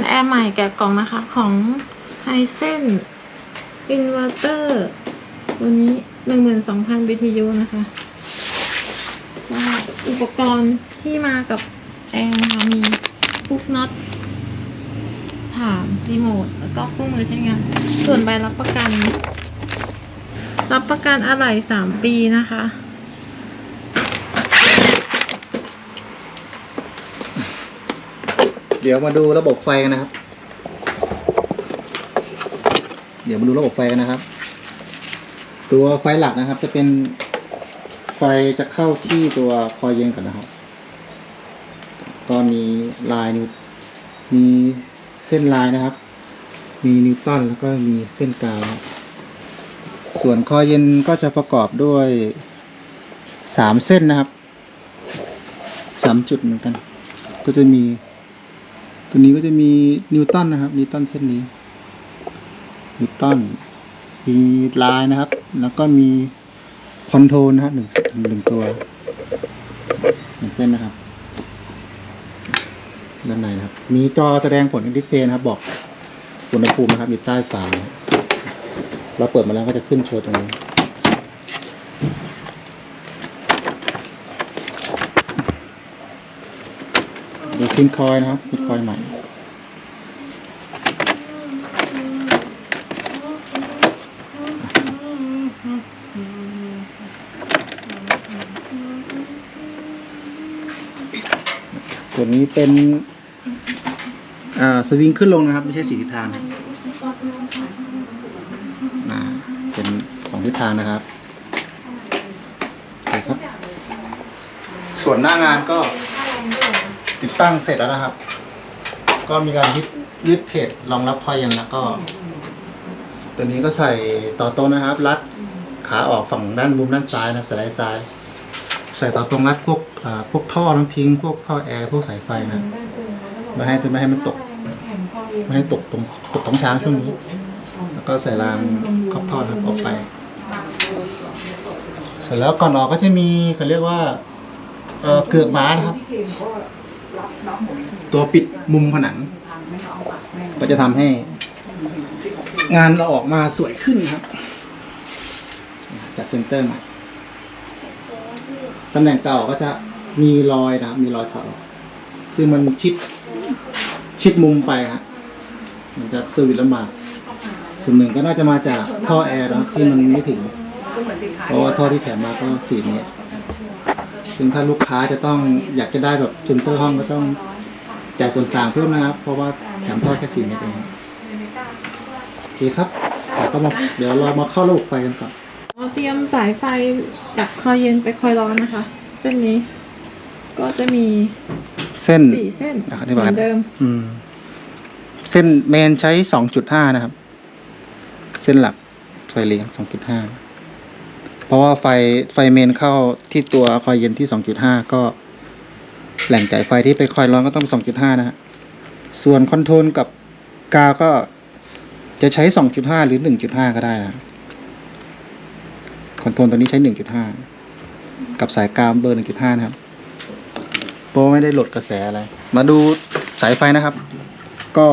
เป็นแอร์ใหม่แกะกล่องนะคะ ของไฮเซนอินเวอร์เตอร์ตัวนี้หนึ่งหมื่นสองพัน BTU นะคะว่าอุปกรณ์ที่มากับแอร์นะคะมีพุกน็อตฐานรีโมทแล้วก็คู่มือใช้งาน ส่วนใบรับประกัน รับประกันอะไหล่สามปีนะคะ เดี๋ยวมาดูระบบไฟกันนะครับ เดี๋ยวมาดูระบบไฟกันนะครับ ตัวไฟหลักนะครับ จะเป็นไฟจะเข้าที่ตัวคอยเย็นก่อนนะครับ ก็มีลายนิวมีเส้นลายนะครับ มีนิวตันแล้วก็มีเส้นกาว ส่วนคอยเย็นก็จะประกอบด้วยสามเส้นนะครับสามจุดเหมือนกัน ก็จะมี ตัวนี้ก็จะมีนิวตันนะครับนิวตันเส้นนี้นิวตันมีลายนะครับ แล้วก็มีคอนโทรลนะครับหนึ่งหนึ่งตัวหนึ่งเส้นนะครับด้านในนะครับ มีจอแสดงผลดิสเพย์นะครับ บอกอุณหภูมินะครับอยู่ใต้ฝาเราเปิดมาแล้วก็จะขึ้นโชว์ตรงนี้ มีฟินคอยนะครับฟินคอยใหม่ตัวนี้เป็นสวิงขึ้นลงนะครับ ไม่ใช่สีทิศทางเป็นสองทิศทางนะครับครับส่วนหน้างานก็ ติดตั้งเสร็จแล้วนะครับ ก็มีการยึดยึดเพจรองรับคอยยันแล้วก็ ตัวนี้ก็ใส่ต่อตรงนะครับ รัดขาออกฝั่งด้านมุมด้านซ้ายนะสไลด์ซ้าย ใส่ต่อตรงรัดพวกอ่าพวกท่อน้ำทิ้ง พวกท่อแอร์พวกสายไฟนะ ไม่ให้ไม่ให้มันตก ไม่ให้ตกตรงกดท้องช้างช่วงนี้ แล้วก็ใส่รางครอบท่อนะครับออกไป เสร็จแล้วก่อนออกก็จะมีเขาเรียกว่าเอ่อเกือกม้านะครับ ตัวปิดมุมผนัง ก็จะทำให้ งานเราออกมาสวยขึ้นครับ จัดเซนเตอร์ใหม่ตำแหน่งเก่าก็จะมีรอยนะมีรอยถอดอกซึ่งมันชิดชิดมุมไปฮะมันจะเซอร์วิสลำบากส่วนหนึ่งก็น่าจะมาจากท่อแอร์นะที่มันไม่ถึง เพราะว่าท่อที่แถมมาก็สี่เมตร ซึ่งถ้าลูกค้าจะต้องอยากจะได้แบบเซนเตอร์ห้องก็ต้องจ่ายส่วนต่างเพิ่มนะครับ เพราะว่าแถมท่อแค่สี่เมตรเองโอเคครับเดี๋ยวเข้ามาเดี๋ยวเรามาเข้าระบบไฟกันก่อนเราเตรียมสายไฟจากคอยเย็นไปคอยร้อนนะคะ เส้นนี้ ก็จะมีเส้นสี่เส้นอะอเหธิบายมือนเดิม อืม เส้นเมนใช้สองจุดห้านะครับ เส้นหลักไฟเลี้ยงสองจุดห้า เพราะว่าไฟไฟเมนเข้าที่ตัวคอยเย็นที่สองจุดห้าก็แหล่งจ่ายไฟที่ไปคอยร้อนก็ต้องสองจุดห้านะฮะ ส่วนคอนโทรลกับกาวก็จะใช้สองจุดห้าหรือหนึ่งจุดห้าก็ได้นะ คอนโทรลตัวนี้ใช้หนึ่งจุดห้ากับสายกาวเบอร์หนึ่งจุดห้านะครับ โปรไม่ได้หลดกระแสอะไร มาดูสายไฟนะครับ ก็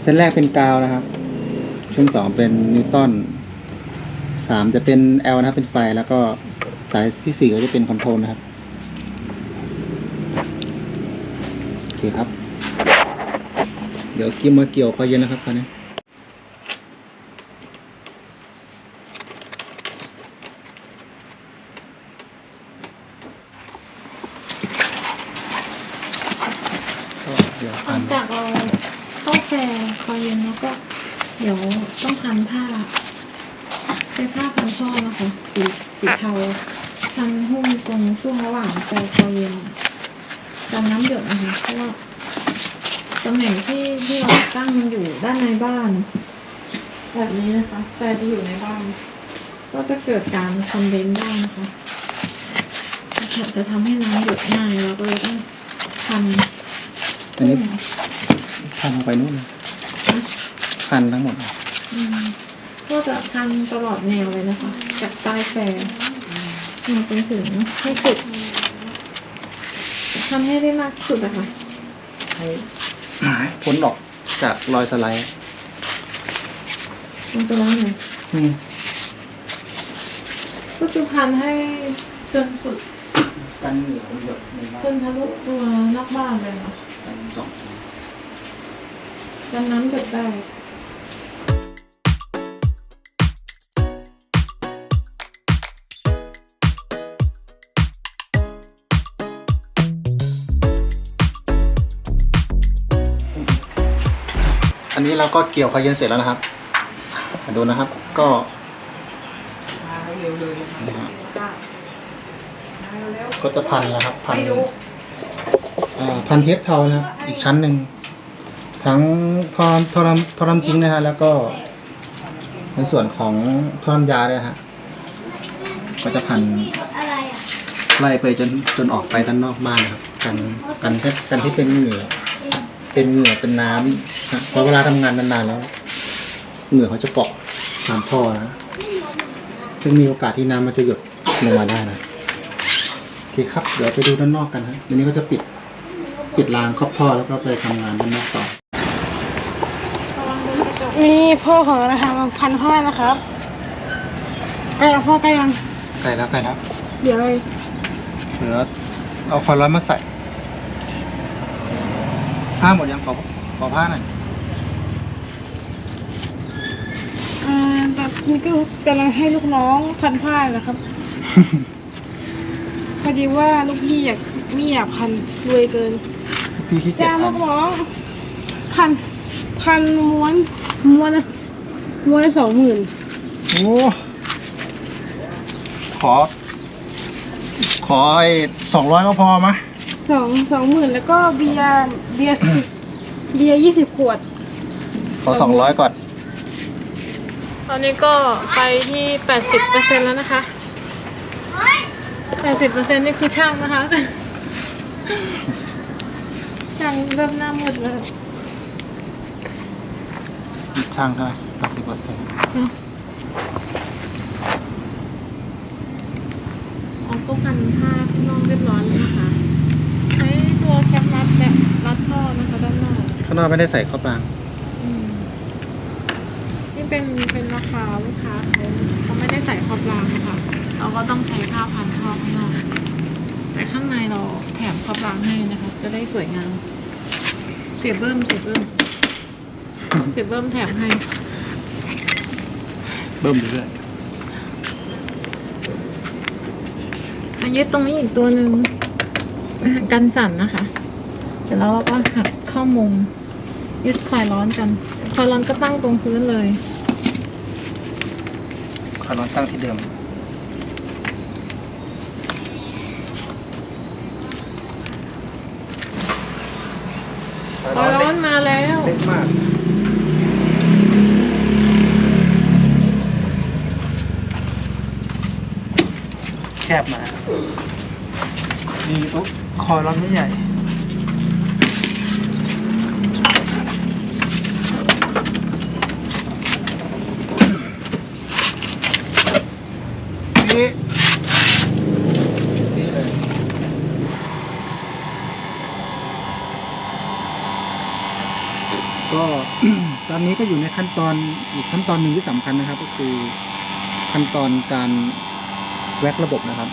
เส้นแรกเป็นกาวนะครับ เส้นสองเป็นนิวตัน สามจะเป็น L นะครับเป็นไฟแล้วก็สายที่สี่ก็จะเป็นคอนโทรลนะครับ โอเคครับ เดี๋ยวกิ้มมาเกี่ยวคอยเย็นนะครับตอนนี้ก็เดี๋ยวหลังจากเราเข้าแฟร์คอยเย็นแล้วก็ เดี๋ยวต้องพันผ้า ใช้ผ้าพันช่อนะคะสีสีเทาพันหุ้มตรงช่วงระหว่างแฟร์คอยเย็นกันน้ำหยดนะคะเพราะว่าตำแหน่งที่ที่เราตั้งมันอยู่ด้านในบ้าน แบบนี้นะคะแฟร์จะอยู่ในบ้าน ก็จะเกิดการคอนเดนซ์ได้นะคะจะทำให้น้ำหยดง่ายเราก็เลยต้องพันอันนี้พันลงไปนู่นเลยพันทั้งหมดอืม ก็จะทำตลอดแนวเลยนะคะ จากใต้แฟร์มาจนถึงให้สุดทำให้ได้มากที่สุดอะค่ะให้พ้นออกจากรอยสไลด์มันจะร้อนไหนอืมก็คือพันให้จนสุด กันเหนียวหยดในบ้าจนนทะลุตัวนอกบ้านเลยเหรอกันสองกันน้ำหยดได้ อันนี้เราก็เกี่ยวพาเย็นเสร็จแล้วนะครับมาดูนะครับ ก็เร็วเลยนะฮะเร็วก็จะพันแล้วครับ พันอ่าพันเทปเทานะครับ อีกชั้นหนึ่งทั้งทอทอรำทอรำจริงนะฮะแล้วก็ ในส่วนของทอรำยาด้วยฮะก็จะพันไล่ไปจนจนออกไปด้านนอกบ้านนะครับกันกันที่กันที่เป็นเหงื่อ เป็นเหงื่อเป็นน้ำฮะเพราะเวลาทำงานนานๆแล้ว เหงื่อเขาจะเกาะตามท่อนะ ซึ่งมีโอกาสที่น้ำมันจะหยดลงมาได้นะโอเคครับ เดี๋ยวไปดูด้านนอกกันครับทีนี้ก็จะปิดปิดรางครอบท่อแล้วก็ไปทำงานด้านนอกต่อระวังโดนกระจกนี่พ่อของเรานะคะมาพันผ้านะครับใกล้ยังพ่อใกล้ยังใกล้แล้วใกล้แล้ว เดี๋ยวเลย เหลือเอาความร้อนมาใส่ ผ้าหมดยังขอขอผ้าหน่อยอ่าแบบนี้ก็กำลังให้ลูกน้องพันผ้านะครับ พอดีว่าลูกพี่อยากไม่อยากพันรวยเกินพี่ขี้เกียจจ้างพัลูนกน้องพันพันม้วนม้วนละม้วนละสองหมื่นโอ้ขอ ขอไอ้สองร้อยก็พอมะ สองสองหมื่นแล้วก็เบียร์เบียร์เบียร์ยี่สิบขวด ขอสองร้อยก่อน ตอนนี้ก็ไปที่แปดสิบเปอร์เซ็นแล้วนะคะแปดสิบเปอร์เซ็นนี่คือช่างนะคะ ช่างเริ่มหน้ามืดแล้วช่างเท่าไหร่แปดสิบเปอร์เซ็นต์อ๋อก็พันผ้าข้างนอกเรียบร้อยแล้วนะคะใช้ตัวแคป รัดแบบรัดท่อนะคะด้านนอกข้างนอกไม่ได้ใส่เข้ารางอืมนี่เป็นเป็นราคาลูกค้าเขาเขาไม่ได้ใส่ครอบรางนะคะเราก็ต้องใช้ผ้าพันท่อข้างนอกแต่ข้างในเราแถมครอบรางให้นะคะ จะได้สวยงามเสียเบิ้มเสียเบิ้มเสียเบิ้มแถมให้เบิ่มเรื่อยมายึดตรงนี้อีกตัวหนึ่งกันสั่นนะคะ เสร็จแล้วเราก็หักเข้ามุม ยึดคอยร้อนกัน คอยร้อนก็ตั้งตรงพื้นเลยขอลองตั้งที่เดิม คอยร้อนมาแล้วเล็กมากแคบมามีตุ๊กคอยร้อนไม่ใหญ่ นี่นี่เลย ก็ ตอ นี้ก็อยู่ในขั้นตอนอีกขั้นตอนหนึ่งที่สำคัญนะครับ ก็คือขั้นตอนการแวกระบบนะครับ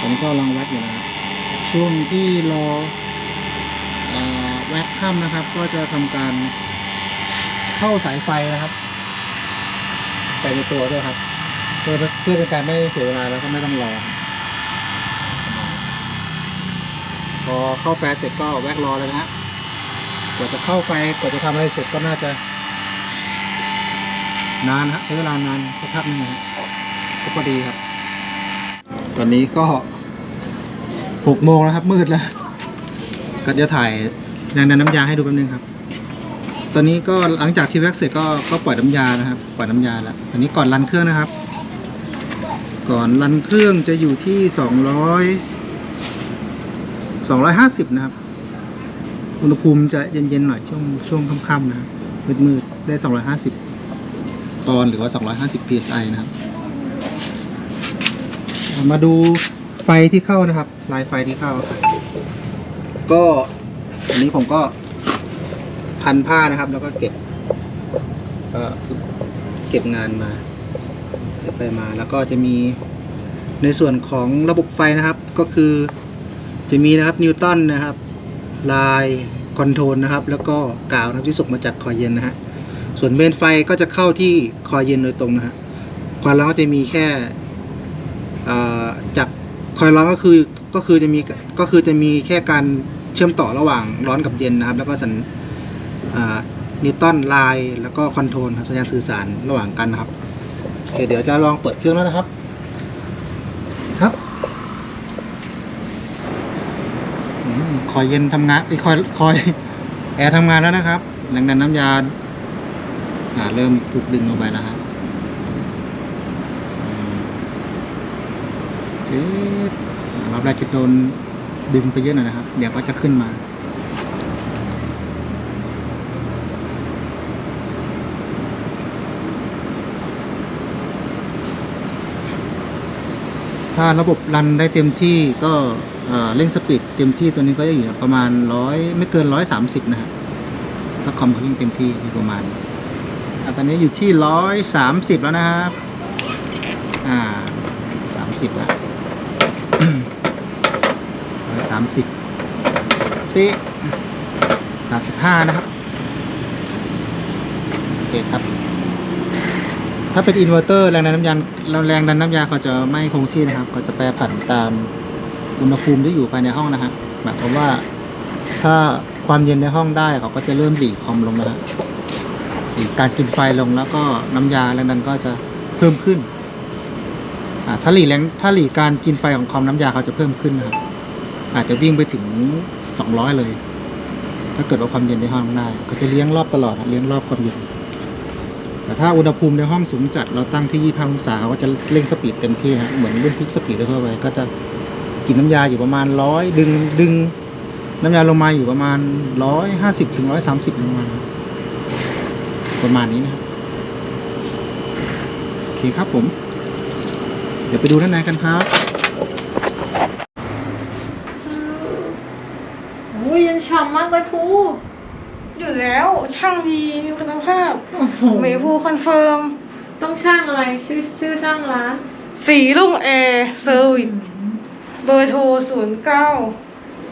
ตอนนี้ก็ลังแวกอยู่นะครับช่วงที่รอแว็กค่ำนะครับ ก็จะทำการเข้าสายไฟนะครับไปในตัวด้วยครับ เพื่อเพื่อเป็นการไม่เสียเวลาแล้วก็ไม่ต้องรอพอเข้าไฟร์เสร็จก็แวกรอเลยนะฮะ กว่าจะเข้าไฟกว่าจะทำอะไรเสร็จก็น่าจะ นานฮะใช้เวลานานสักพักนึงนะฮะก็พอดีครับ ตอนนี้ก็หกโมงแล้วครับ มืดแล้วก็เดี๋ยวถ่ายแรงดันน้ำยาให้ดูแป๊บนึงครับ ตอนนี้ก็หลังจากที่แว็กเสร็จก็ก็ปล่อยน้ำยานะครับ ปล่อยน้ำยาแล้วอันนี้ก่อนรันเครื่องนะครับ ก่อนรันเครื่องจะอยู่ที่สองร้อยสองร้อยห้าสิบนะครับ อุณหภูมิจะเย็นๆหน่อยช่วงช่วงค่ำๆนะครับมืดๆได้สองร้อยห้าสิบปอนด์หรือว่าสองร้อยห้าสิบ psi นะครับ มาดูไฟที่เข้านะครับ ลายไฟที่เข้า ก็อันนี้ผมก็พันผ้านะครับ แล้วก็เก็บเอ่อเก็บงานมาเก็บไปมาแล้วก็จะมีในส่วนของระบบไฟนะครับก็คือจะมีนะครับนิวตันนะครับ ลายคอนโทรลนะครับ แล้วก็กาวนะครับที่ส่งมาจากคอยเย็นนะฮะส่วนเมนไฟก็จะเข้าที่คอยเย็นโดยตรงนะฮะความร้อนก็จะมีแค่จากคอยร้อนก็คือก็คือจะมีก็คือจะมีแค่การเชื่อมต่อระหว่างร้อนกับเย็นนะครับ แล้วก็สัญนิวตันไลน์แล้วก็คอนโทรลครับสัญญาณสื่อสารระหว่างกันนะครับโอเคเดี๋ยวจะลองเปิดเครื่องแล้วนะครับ อืม คอยเย็นทำงานไอ้คอยคอยแอร์ทำงานแล้วนะครับแรงดันน้ำยาอ่าเริ่มถูกดึงลงไปแล้วครับอืมจี๊ดอ่ารอบแรกจะโดนดึงไปเยอะหน่อยนะครับ เดี๋ยวก็จะขึ้นมา ถ้าระบบรันได้เต็มที่ก็เอ่อเร่งสปีดเต็มที่ตัวนี้ก็จะอยู่ประมาณร้อยไม่เกินร้อยสามสิบนะฮะถ้าคอมเขาเร่งเต็มที่อยู่ประมาณอตอนนี้อยู่ที่ร้อยสามสิบแล้วนะครับ อ่าสามสิบแล้วร้อยสามสิบเป๊ะสามสิบห้านะครับ โอเคครับ ถ้าเป็นอินเวอร์เตอร์แรงดันน้ำยาแรงดันน้ำยาเขาจะไม่คงที่นะครับเขาจะแปรผันตามอุณหภูมิที่อยู่ภายในห้องนะฮะหมายความว่าถ้าความเย็นในห้องได้เขาก็จะเริ่มหลีคอมลงนะฮะหลีการกินไฟลงแล้วก็น้ำยาแรงดันก็จะเพิ่มขึ้นอ่าถ้าหลีแรงถ้าหลีการกินไฟของคอมน้ำยาเขาจะเพิ่มขึ้นนะครับอาจจะวิ่งไปถึงสองร้อยเลย ถ้าเกิดว่าความเย็นในห้องได้ก็จะเลี้ยงรอบตลอดเลี้ยงรอบความเย็น แต่ถ้าอุณหภูมิในห้องสูงจัดเราตั้งที่ 25 องศาเขาก็จะเร่งสปีดเต็มที่ฮะเหมือนเล่นฟิกสปีดทั่วไปก็จะกินน้ำยาอยู่ประมาณร้อยดึงดึงน้ำยาลงมาอยู่ประมาณร้อยห้าสิบถึงร้อยสามสิบลงมานะครับประมาณนี้นะครับโอเคครับผม เดี๋ยวไปดูด้านในกันครับโอ้ยยังฉ่ำมากเลยครู อยู่แล้วช่างดีมีคุณภาพโอ้โหเมพูคอนเฟิร์ม ต้องช่างอะไร ชื่อชื่อช่างร้าน สีลุ่งแอร์เซอร์วิสเบอร์โทรศูนย์เก้า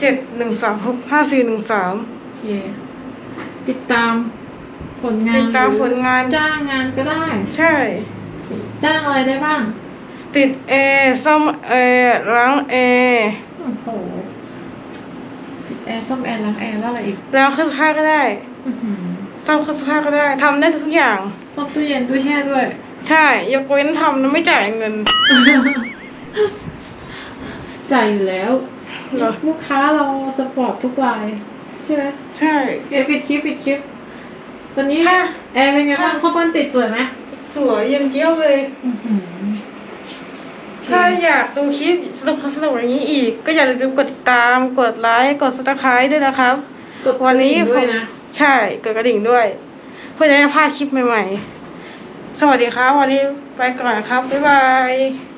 เจ็ดหนึ่งสามหกห้าสี่หนึ่งสามโอเคติดตามผลงานติดตามหรือผลงาน จ้างงานก็ได้ ใช่ จ้างอะไรได้บ้าง ติดแอร์ซ่อมแอร์ล้างแอร์โอ้โหติด แอร์ซ่อมแอร์ล้างแอร์แล้วอะไรอีกแล้วเครื่องซักผ้าก็ได้อื้อหือซ่อมเครื่องซักผ้าก็ได้ทำได้ทุกอย่าง ซ่อมตู้เย็นตู้แช่ด้วย ใช่ยกเว้นทำแล้วไม่จ่ายเงินจ่ายอยู่แล้ว เหรอลูกค้าเราสปอร์ตทุกรายใช่ไหมใช่ เอยปิดคลิปปิดคลิปวันนี้ค่ะ แอร์เป็นไงบ้างข้าวปั้นติดสวยไหมสวยเย็นเจี๊ยบเลย อื้อหือ ถ้าอยากดูคลิปสนุกสนุกอย่างนี้อีก ก็อย่าลืมกดติดตามกดไลค์กดซับสไครต์ด้วยนะครับ กดวันนี้กระดิ่งด้วยนะใช่กดกระดิ่งด้วย เพื่อจะได้ไม่พลาดคลิปใหม่ ๆ สวัสดีครับ วันนี้ไปก่อนครับ บ๊ายบาย